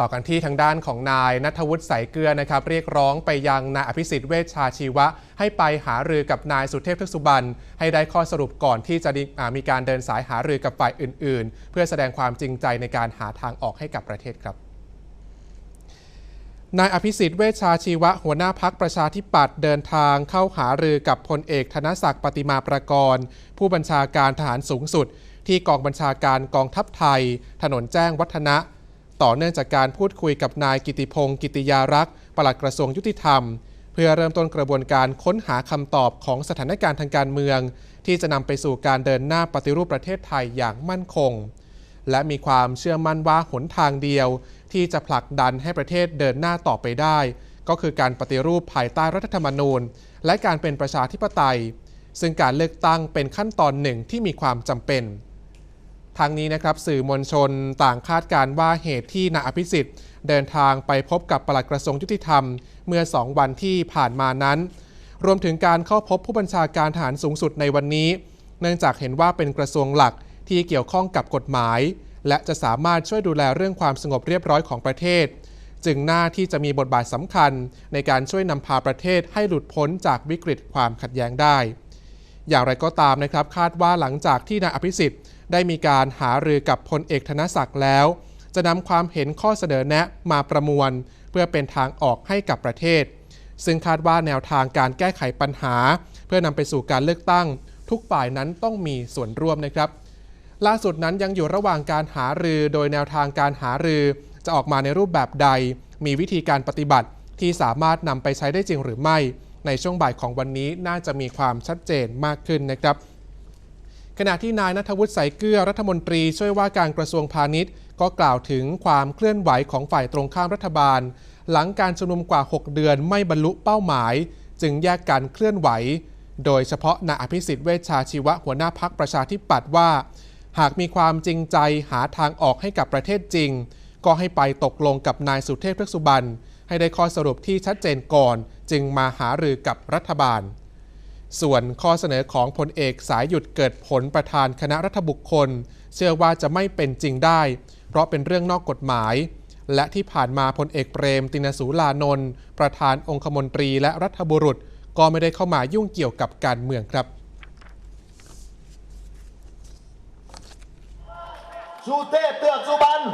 ต่อกันที่ทางด้านของนายนัทวุฒิสายเกลือนะครับ เรียกร้องไปยังนายอภิสิทธิ์เวชชาชีวะ ให้ไปหารือกับนายสุเทพทึกสุบรรณให้ได้ข้อสรุปก่อนที่จะมีการเดินสายหารือกับฝ่ายอื่น ๆ เพื่อแสดงความจริงใจในการหาทางออกให้กับประเทศครับนายอภิสิทธิ์เวชชาชีวะ หัวหน้าพักประชาธิปัตย์เดินทางเข้าหารือกับพลเอกธนศักดิ์ปฏิมาประกรณ์ ผู้บัญชาการทหารสูงสุด ที่กองบัญชาการกองทัพไทย ถนนแจ้งวัฒนะ ต่อเนื่องจากการพูดคุยกับนายกิติพงศ์กิติยารักษ์ปลัดกระทรวงยุติธรรม เพื่อเริ่มต้นกระบวนการค้นหาคำตอบของสถานการณ์ทางการเมือง ที่จะนำไปสู่การเดินหน้าปฏิรูปประเทศไทยอย่างมั่นคง และมีความเชื่อมั่นว่าหนทางเดียว ที่จะผลักดันให้ประเทศเดินหน้าต่อไปได้ ก็คือการปฏิรูปภายใต้รัฐธรรมนูญ และการเป็นประชาธิปไตย ซึ่งการเลือกตั้งเป็นขั้นตอนหนึ่งที่มีความจำเป็น ทางนี้นะครับสื่อมวลชนต่างคาดการว่าเหตุที่นายอภิสิทธิ์ เดินทางไปพบกับปลัดกระทรวงยุติธรรม เมื่อ 2 วันที่ผ่านมานั้น รวมถึงการเข้าพบผู้บัญชาการทหารสูงสุดในวันนี้ เนื่องจากเห็นว่าเป็นกระทรวงหลักที่เกี่ยวข้องกับกฎหมาย และจะสามารถช่วยดูแลเรื่องความสงบเรียบร้อยของประเทศ จึงหน้าที่จะมีบทบาทสำคัญในการช่วยนำพาประเทศให้หลุดพ้นจากวิกฤตความขัดแย้งได้ อย่างไรก็ตามนะครับคาดว่าหลังจากที่นายอภิสิทธิ์ได้มีการหารือกับพลเอกธนศักดิ์แล้ว จะนำความเห็นข้อเสนอแนะมาประมวล เพื่อเป็นทางออกให้กับประเทศ ซึ่งคาดว่าแนวทางการแก้ไขปัญหา เพื่อนำไปสู่การเลือกตั้ง ทุกฝ่ายนั้นต้องมีส่วนร่วมนะครับล่าสุดนั้นยังอยู่ระหว่างการหารือโดยแนวทางการหารือจะออกมาในรูปแบบใด มีวิธีการปฏิบัติที่สามารถนำไปใช้ได้จริงหรือไม่ ในช่วงบ่ายของวันนี้น่าจะมีความชัดเจนมากขึ้นนะครับ ขณะที่นายนัทวุฒิสายเกลือรัฐมนตรีช่วยว่าการกระทรวงพาณิชย์ ก็กล่าวถึงความเคลื่อนไหวของฝ่ายตรงข้ามรัฐบาล หลังการชุมนุมกว่า 6 เดือนไม่บรรลุเป้าหมาย จึงแยกการเคลื่อนไหว โดยเฉพาะนายอภิสิทธิ์เวชชาชีวะหัวหน้าพักประชาธิปัตย์ว่า หากมีความจริงใจหาทางออกให้กับประเทศจริง ก็ให้ไปตกลงกับนายสุเทพเทือกสุบรรณ ให้ได้ข้อสรุปที่ชัดเจนก่อน จึงมาหารือกับรัฐบาล ส่วนข้อเสนอของพลเอกสายหยุดเกิดผลประธานคณะรัฐบุคคล เชื่อว่าจะไม่เป็นจริงได้ เพราะเป็นเรื่องนอกกฎหมาย และที่ผ่านมาพลเอกเปรม ตินสูลานนท์ประธานองคมนตรีและรัฐบุรุษ ก็ไม่ได้เข้ามายุ่งเกี่ยวกับการเมืองครับสุเทพเตือกสุบรรณ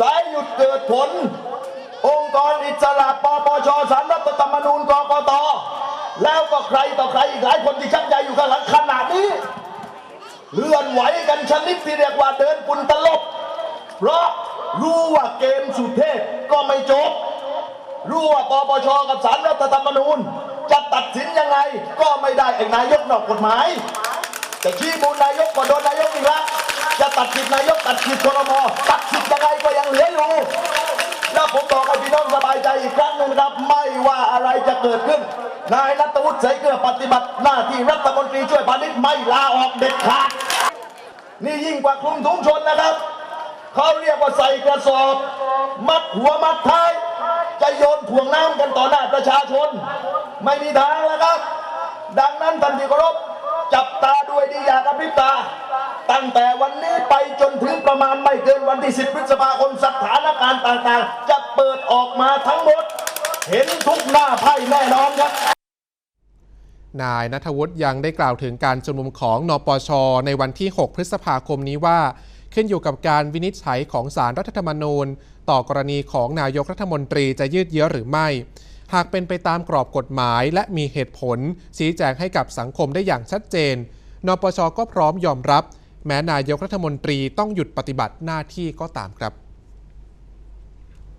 สายหยุดเกิดผล องค์กรอิสระปปชสารรัฐธรรมนูญกกตแล้วก็ใครต่อใครอีกหลายคนที่ชักใยอยู่ข้างหลังขนาดนี้ เลื่อนไหวกันชนิดที่เรียกว่าเดินปุนตลบ เพราะรู้ว่าเกมสุเทพก็ไม่จบ รู้ว่าปปชกับสารรัฐธรรมนูญ จะตัดสินยังไงก็ไม่ได้ไอ้นายกนอกกฎหมายจะชี้มูลนายกก็โดนนายกอีกแล้วจะตัดสิทธินายกตัดสิทธิครมตัดสิทธิยังไงก็ยังเหลืออยู่ แล้วผมบอกให้พี่น้องสบายใจอีกครั้งหนึ่งนะครับ ไม่ว่าอะไรจะเกิดขึ้น นายนัทวุฒิใสเกลือปฏิบัติหน้าที่รัฐมนตรีช่วยพาณิชย์ไม่ลาออกเด็ดขาดนี่ยิ่งกว่าคลุมถุงชนนะครับ เขาเรียกว่าใส่กระสอบ มัดหัวมัดท้าย จะโยนถ่วงน้ำกันต่อหน้าประชาชน ไม่มีทางแล้วครับ ดังนั้นท่านที่เคารพจับตาด้วยดีอย่ากระพริบตา ตั้งแต่วันนี้ไปจนถึงประมาณไม่เกินวันที่ 10 พฤษภาคมสถานการณ์ต่างๆ จะเปิดออกมาทั้งหมด เห็นทุกหน้าไพ่แน่นอนครับนายนัทวุฒิยังได้กล่าวถึงการชุมนุมของนปช ในวันที่ 6 พฤษภาคมนี้ว่า ขึ้นอยู่กับการวินิจฉัยของสารรัฐธรรมนูญ ต่อกรณีของนายกรัฐมนตรีจะยืดเยื้อหรือไม่ หากเป็นไปตามกรอบกฎหมายและมีเหตุผล ชี้แจงให้กับสังคมได้อย่างชัดเจน นปชก็พร้อมยอมรับ แม้นายกรัฐมนตรีต้องหยุดปฏิบัติหน้าที่ก็ตามครับ